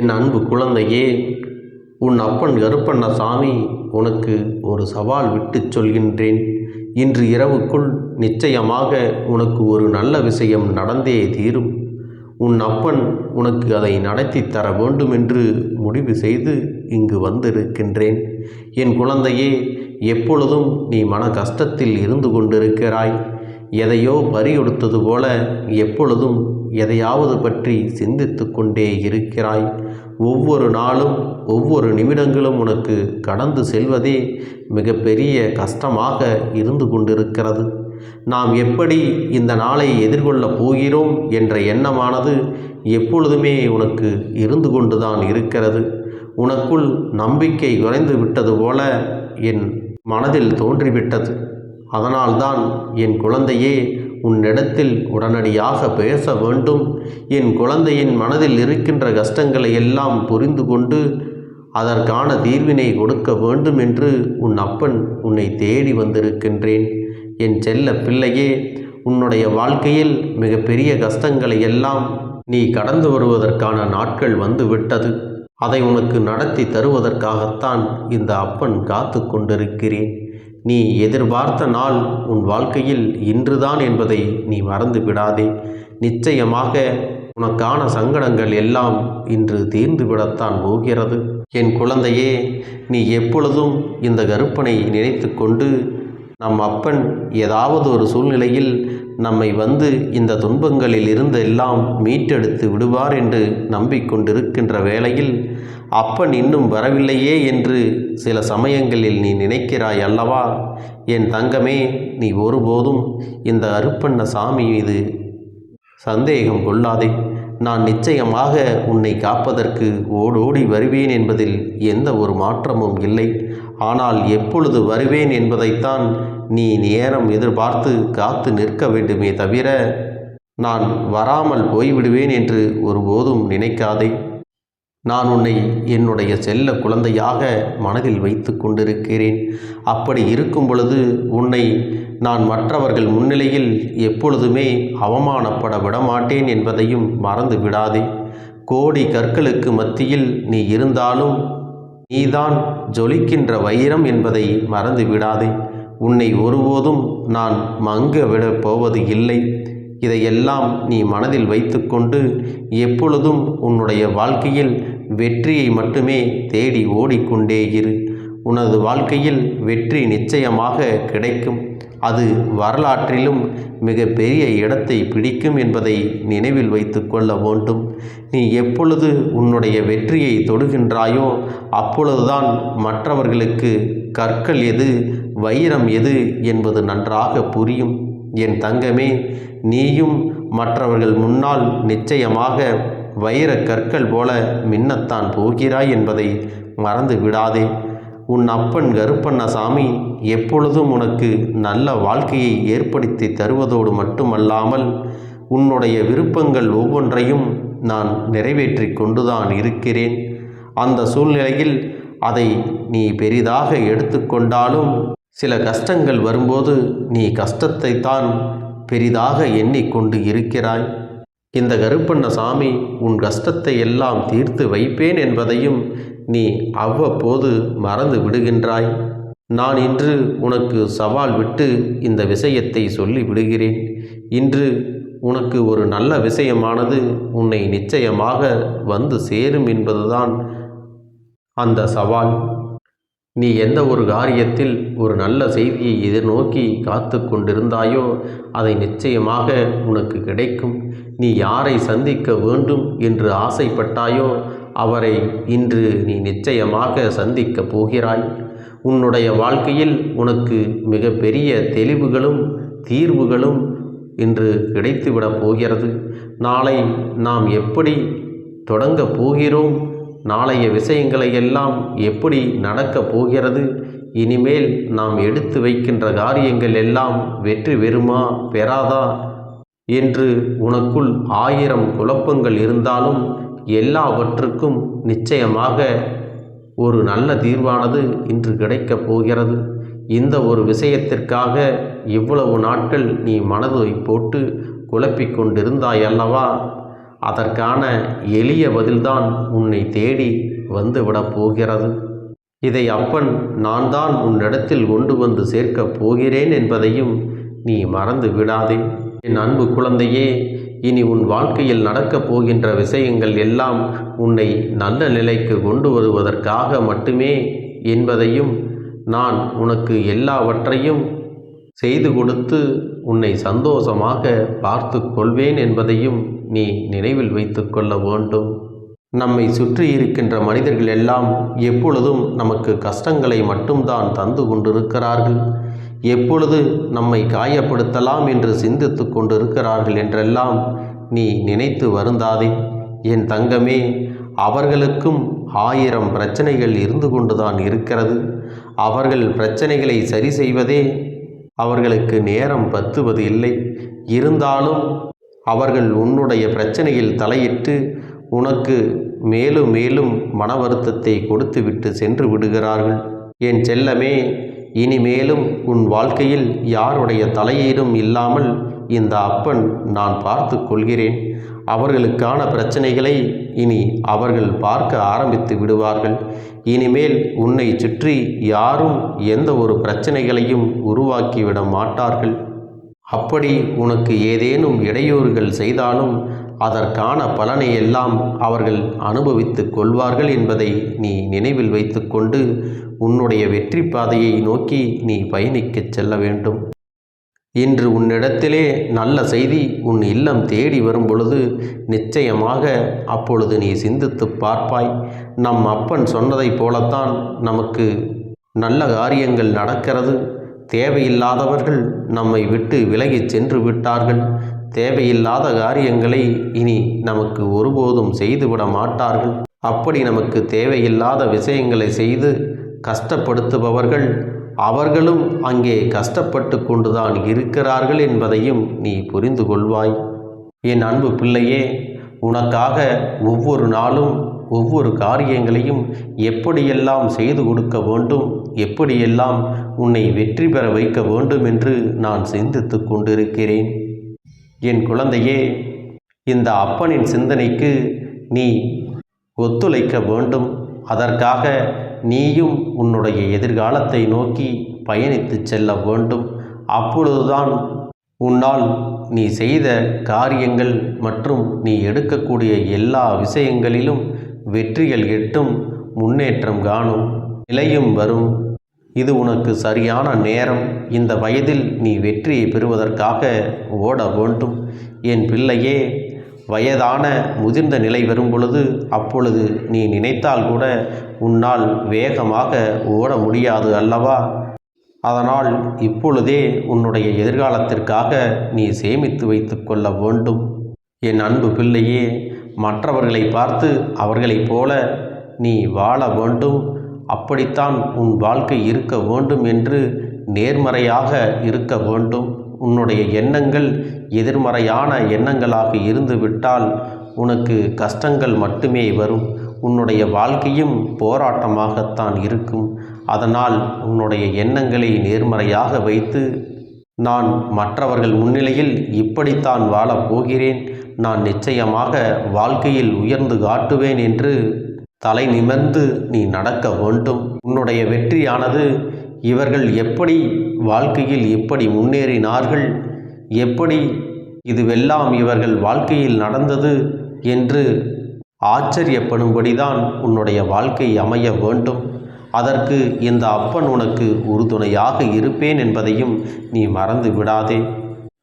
என் அன்பு குழந்தையே உன் அப்பன் கருப்பண்ண சாமி உனக்கு ஒரு சவால் விட்டுச் சொல்கின்றேன். இன்று இரவுக்குள் நிச்சயமாக உனக்கு ஒரு நல்ல விஷயம் நடந்தே தீரும். உன் அப்பன் உனக்கு அதை நடத்தி தர வேண்டும் என்று முடிவு செய்து இங்கு வந்திருக்கின்றேன். என் குழந்தையே எப்பொழுதும் நீ மன கஷ்டத்தில் இருந்து கொண்டிருக்கிறாய். எதையோ பறியொடுத்தது போல எப்பொழுதும் எதையாவது பற்றி சிந்தித்து கொண்டே இருக்கிறாய். ஒவ்வொரு நாளும் ஒவ்வொரு நிமிடங்களும் உனக்கு கடந்து செல்வதே மிகப்பெரிய கஷ்டமாக இருந்து கொண்டிருக்கிறது. நாம் எப்படி இந்த நாளை எதிர்கொள்ளப் போகிறோம் என்ற எண்ணமானது எப்பொழுதுமே உனக்கு இருந்து கொண்டுதான் இருக்கிறது. உனக்குள் நம்பிக்கை குறைந்து விட்டது போல என் மனதில் தோன்றிவிட்டது. அதனால்தான் என் குழந்தையே உன்னிடத்தில் உடனடியாக பேச வேண்டும். என் குழந்தையின் மனதில் இருக்கின்ற கஷ்டங்களை எல்லாம் புரிந்து கொண்டு அதற்கான தீர்வினை கொடுக்க வேண்டும் என்று உன் அப்பன் உன்னை தேடி வந்திருக்கின்றேன். என் செல்ல பிள்ளையே உன்னுடைய வாழ்க்கையில் மிகப்பெரிய கஷ்டங்களை எல்லாம் நீ கடந்து வருவதற்கான நாட்கள் வந்து விட்டது அதை உனக்கு நடத்தி தருவதற்காகத்தான் இந்த அப்பன் காத்து கொண்டிருக்கிறேன். நீ எதிர்பார்த்த நாள் உன் வாழ்க்கையில் இன்றுதான் என்பதை நீ மறந்து விடாதே. நிச்சயமாக உனக்கான சங்கடங்கள் எல்லாம் இன்று தீர்ந்துவிடத்தான் போகிறது. என் குழந்தையே நீ எப்பொழுதும் இந்த கருப்பனை நினைத்து கொண்டு நம் அப்பன் ஏதாவது ஒரு சூழ்நிலையில் நம்மை வந்து இந்த துன்பங்களில் இருந்து எல்லாம் மீட்டெடுத்து விடுவார் என்று நம்பிக்கொண்டிருக்கின்ற வேளையில் அப்பன் இன்னும் வரவில்லையே என்று சில சமயங்களில் நீ நினைக்கிறாய் அல்லவா? என் தங்கமே நீ ஒருபோதும் இந்த அருப்பண்ண சாமி மீது சந்தேகம் கொள்ளாதே. நான் நிச்சயமாக உன்னை காப்பதற்கு ஓடோடி வருவேன் என்பதில் எந்த ஒரு மாற்றமும் இல்லை. ஆனால் எப்பொழுது வருவேன் என்பதைத்தான் நீ நேரம் எதிர்பார்த்து காத்து நிற்க வேண்டுமே தவிர நான் வராமல் போய்விடுவேன் என்று ஒருபோதும் நினைக்காதே. நான் உன்னை என்னுடைய செல்ல குழந்தையாக மனதில் வைத்து கொண்டிருக்கிறேன். அப்படி இருக்கும் பொழுது உன்னை நான் மற்றவர்கள் முன்னிலையில் எப்பொழுதுமே அவமானப்பட விடமாட்டேன் என்பதையும் மறந்து விடாதே. கோடி கற்களுக்கு மத்தியில் நீ இருந்தாலும் நீதான் ஜொலிக்கின்ற வைரம் என்பதை மறந்து விடாதே. உன்னை ஒருபோதும் நான் மங்க விடப் போவது இல்லை. இதையெல்லாம் நீ மனதில் வைத்துக்கொண்டு எப்பொழுதும் உன்னுடைய வாழ்க்கையில் வெற்றியை மட்டுமே தேடி ஓடிக்கொண்டே இரு. உனது வாழ்க்கையில் வெற்றி நிச்சயமாக கிடைக்கும். அது வரலாற்றிலும் மிக பெரிய இடத்தை பிடிக்கும் என்பதை நினைவில் வைத்து கொள்ள வேண்டும். நீ எப்பொழுது உன்னுடைய வெற்றியை தொடுகின்றாயோ அப்பொழுதுதான் மற்றவர்களுக்கு கற்கள் எது வைரம் எது என்பது நன்றாக புரியும். என் தங்கமே நீயும் மற்றவர்கள் முன்னால் நிச்சயமாக வைர கற்கள் போல மின்னத்தான் போகிறாய் என்பதை மறந்து விடாதே. உன் அப்பன் கருப்பண்ணசாமி எப்பொழுதும் உனக்கு நல்ல வாழ்க்கையை ஏற்படுத்தி தருவதோடு மட்டுமல்லாமல் உன்னுடைய விருப்பங்கள் ஒவ்வொன்றையும் நான் நிறைவேற்றி கொண்டுதான் இருக்கிறேன். அந்த சூழ்நிலையில் அதை நீ பெரிதாக எடுத்துக்கொண்டாலும் சில கஷ்டங்கள் வரும்போது நீ கஷ்டத்தை தான் பெரிதாக எண்ணிக்கொண்டு இருக்கிறாய். இந்த கருப்பண்ண சாமி உன் கஷ்டத்தை எல்லாம் தீர்த்து வைப்பேன் என்பதையும் நீ அவ்வப்போது மறந்து விடுகின்றாய். நான் இன்று உனக்கு சவால் விட்டு இந்த விஷயத்தை சொல்லி விடுகிறேன். இன்று உனக்கு ஒரு நல்ல விஷயமானது உன்னை நிச்சயமாக வந்து சேரும் என்பதுதான் அந்த சவால். நீ எந்த ஒரு காரியத்தில் ஒரு நல்ல செய்தியை எதிர்நோக்கி காத்து கொண்டிருந்தாயோ அதை நிச்சயமாக உனக்கு கிடைக்கும். நீ யாரை சந்திக்க வேண்டும் என்று ஆசைப்பட்டாயோ அவரை இன்று நீ நிச்சயமாக சந்திக்கப் போகிறாய். உன்னுடைய வாழ்க்கையில் உனக்கு மிகப்பெரிய தெளிவுகளும் தீர்வுகளும் இன்று கிடைத்துவிடப் போகிறது. நாளை நாம் எப்படி தொடங்கப் போகிறோம்? நாளைய விஷயங்களை எல்லாம் எப்படி நடக்கப் போகிறது? இனிமேல் நாம் எடுத்து வைக்கின்ற காரியங்கள் எல்லாம் வெற்றி பெறுமா பெறாதா? என்று உனக்குள் ஆயிரம் குழப்பங்கள் இருந்தாலும் எல்லாவற்றுக்கும் நிச்சயமாக ஒரு நல்ல தீர்வானது இன்று கிடைக்கப் போகிறது. இந்த ஒரு விஷயத்திற்காக இவ்வளவு நாட்கள் நீ மனதை போட்டு குழப்பிக் கொண்டிருந்தாய் அல்லவா அதற்கான எளிய பதில்தான் உன்னை தேடி வந்துவிடப் போகிறது. இதை அப்பன் நான் தான் உன்னிடத்தில் கொண்டு வந்து சேர்க்கப் போகிறேன் என்பதையும் நீ மறந்து விடாதே. என் அன்பு குழந்தையே இனி உன் வாழ்க்கையில் நடக்கப் போகின்ற விஷயங்கள் எல்லாம் உன்னை நல்ல நிலைக்கு கொண்டு வருவதற்காக மட்டுமே என்பதையும் நான் உனக்கு எல்லாவற்றையும் செய்து கொடுத்து உன்னை சந்தோஷமாக பார்த்து கொள்வேன் என்பதையும் நீ நினைவில் வைத்து கொள்ள வேண்டும். நம்மை சுற்றி இருக்கின்ற மனிதர்கள் எல்லாம் எப்பொழுதும் நமக்கு கஷ்டங்களை மட்டும்தான் தந்து கொண்டிருக்கிறார்கள். எப்பொழுது நம்மை காயப்படுத்தலாம் என்று சிந்தித்து கொண்டிருக்கிறார்கள் என்றெல்லாம் நீ நினைத்து வருந்தாதே. என் தங்கமே அவர்களுக்கும் ஆயிரம் பிரச்சனைகள் இருந்து கொண்டுதான் இருக்கிறது. அவர்கள் பிரச்சனைகளை சரி செய்வதே அவர்களுக்கு நேரம் பத்துவது இல்லை. இருந்தாலும் அவர்கள் உன்னுடைய பிரச்சனையில் தலையிட்டு உனக்கு மேலும் மேலும் மன வருத்தத்தை கொடுத்துவிட்டு சென்று விடுகிறார்கள். என் செல்லமே இனிமேலும் உன் வாழ்க்கையில் யாருடைய தலையீடும் இல்லாமல் இந்த அப்பன் நான் பார்த்து கொள்கிறேன். அவர்களுக்கான பிரச்சனைகளை இனி அவர்கள் பார்க்க ஆரம்பித்து விடுவார்கள். இனிமேல் உன்னை சுற்றி யாரும் எந்த ஒரு பிரச்சனைகளையும் உருவாக்கிவிட மாட்டார்கள். அப்படி உனக்கு ஏதேனும் இடையூறுகள் செய்தாலும் அதற்கான பலனை எல்லாம் அவர்கள் அனுபவித்து கொள்வார்கள் என்பதை நீ நினைவில் வைத்துக்கொண்டு உன்னுடைய வெற்றி பாதையை நோக்கி நீ பயணிக்கச் செல்ல வேண்டும். இன்று உன்னிடத்திலே நல்ல செய்தி உன் இல்லம் தேடி வரும் பொழுது நிச்சயமாக அப்பொழுது நீ சிந்தித்து பார்ப்பாய். நம் அப்பன் சொன்னதைப் போலத்தான் நமக்கு நல்ல காரியங்கள் நடக்கிறது. தேவையில்லாதவர்கள் நம்மை விட்டு விலகிச் சென்று விட்டார்கள். தேவையில்லாத காரியங்களை இனி நமக்கு ஒருபோதும் செய்துவிட மாட்டார்கள். அப்படி நமக்கு தேவையில்லாத விஷயங்களை செய்து கஷ்டப்படுத்துபவர்கள் அவர்களும் அங்கே கஷ்டப்பட்டு கொண்டுதான் இருக்கிறார்கள் என்பதையும் நீ புரிந்து கொள்வாய் என் அன்பு பிள்ளையே உனக்காக ஒவ்வொரு நாளும் ஒவ்வொரு காரியங்களையும் எப்படியெல்லாம் செய்து கொடுக்க வேண்டும் எப்படியெல்லாம் உன்னை வெற்றி பெற வைக்க வேண்டும் என்று நான் சிந்தித்து கொண்டிருக்கிறேன். என் குழந்தையே இந்த அப்பனின் சிந்தனைக்கு நீ ஒத்துழைக்க வேண்டும். அதற்காக நீயும் உன்னுடைய எதிர்காலத்தை நோக்கி பயணித்து செல்ல வேண்டும். அப்பொழுதுதான் உன்னால் நீ செய்த காரியங்கள் மற்றும் நீ எடுக்கக்கூடிய எல்லா விஷயங்களிலும் வெற்றிகள் எட்டும் முன்னேற்றம் காணும். நிலையும் வரும். இது உனக்கு சரியான நேரம். இந்த வயதில் நீ வெற்றியை பெறுவதற்காக ஓட வேண்டும். என் பிள்ளையே வயதான முதிர்ந்த நிலை வரும் பொழுது அப்பொழுது நீ நினைத்தால் கூட உன்னால் வேகமாக ஓட முடியாது அல்லவா? அதனால் இப்பொழுதே உன்னுடைய எதிர்காலத்திற்காக நீ சேமித்து வைத்து கொள்ள வேண்டும். என் அன்பு பிள்ளையே மற்றவர்களை பார்த்து அவர்களைப் போல நீ வாழ வேண்டும். அப்படித்தான் உன் வாழ்க்கை இருக்க வேண்டும் என்று நேர்மறையாக இருக்க வேண்டும். உன்னுடைய எண்ணங்கள் எதிர்மறையான எண்ணங்களாக இருந்துவிட்டால் உனக்கு கஷ்டங்கள் மட்டுமே வரும். உன்னுடைய வாழ்க்கையும் போராட்டமாகத்தான் இருக்கும். அதனால் உன்னுடைய எண்ணங்களை நேர்மறையாக வைத்து நான் மற்றவர்கள் முன்னிலையில் இப்படித்தான் வாழப் போகிறேன். நான் நிச்சயமாக வாழ்க்கையில் உயர்ந்து காட்டுவேன் என்று தலை நிமிர்ந்து நீ நடக்க வேண்டும். உன்னுடைய வெற்றியானது இவர்கள் எப்படி வாழ்க்கையில் எப்படி முன்னேறினார்கள்? எப்படி இதுவெல்லாம் இவர்கள் வாழ்க்கையில் நடந்தது என்று ஆச்சரியப்படும்படிதான் உன்னுடைய வாழ்க்கை அமைய வேண்டும். அதற்கு இந்த அப்பன் உனக்கு உறுதுணையாக இருப்பேன் என்பதையும் நீ மறந்து விடாதே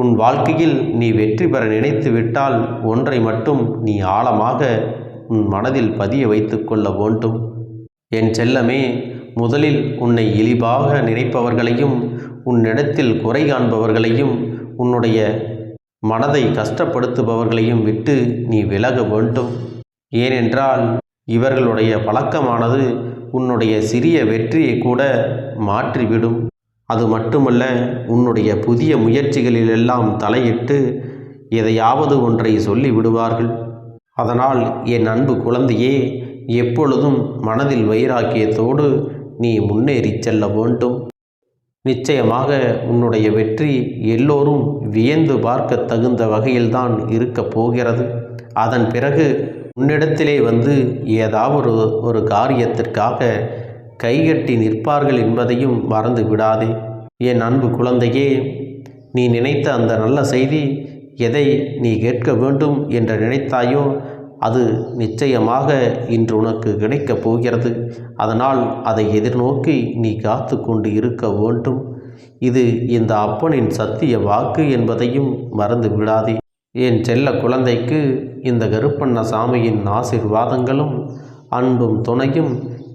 உன் வாழ்க்கையில் நீ வெற்றி பெற நினைத்து விட்டால் ஒன்றை மட்டும் நீ ஆழமாக உன் மனதில் பதிய வைத்து கொள்ள வேண்டும். என் செல்லமே முதலில் உன்னை இழிவாக நினைப்பவர்களையும் உன்னிடத்தில் குறை காண்பவர்களையும் உன்னுடைய மனதை கஷ்டப்படுத்துபவர்களையும் விட்டு நீ விலக வேண்டும். ஏனென்றால் இவர்களுடைய பழக்கமானது உன்னுடைய சிறிய வெற்றியை கூட மாற்றிவிடும். அது மட்டுமல்ல உன்னுடைய புதிய முயற்சிகளிலெல்லாம் தலையிட்டு எதையாவது ஒன்றை சொல்லி விடுவார்கள் அதனால் என் அன்பு குழந்தையே எப்பொழுதும் மனதில் வைராக்கியத்தோடு நீ முன்னேறிச் செல்ல வேண்டும். நிச்சயமாக உன்னுடைய வெற்றி எல்லோரும் வியந்து பார்க்க தகுந்த வகையில்தான் இருக்கப் போகிறது. அதன் பிறகு உன்னிடத்திலே வந்து ஏதாவது ஒரு ஒரு காரியத்திற்காக கைகட்டி நிற்பார்கள் என்பதையும் மறந்து விடாதே என் அன்பு குழந்தையே நீ நினைத்த அந்த நல்ல செய்தி எதை நீ கேட்க வேண்டும் என்று நினைத்தாயோ அது நிச்சயமாக இன்று உனக்கு கிடைக்கப் போகிறது. அதனால் அதை எதிர்நோக்கி நீ காத்து கொண்டு இருக்க வேண்டும். இது இந்த அப்பனின் சத்திய வாக்கு என்பதையும் மறந்து விடாதே என் செல்ல குழந்தைக்கு இந்த கருப்பண்ண சாமியின் ஆசிர்வாதங்களும் அன்பும் துணையும்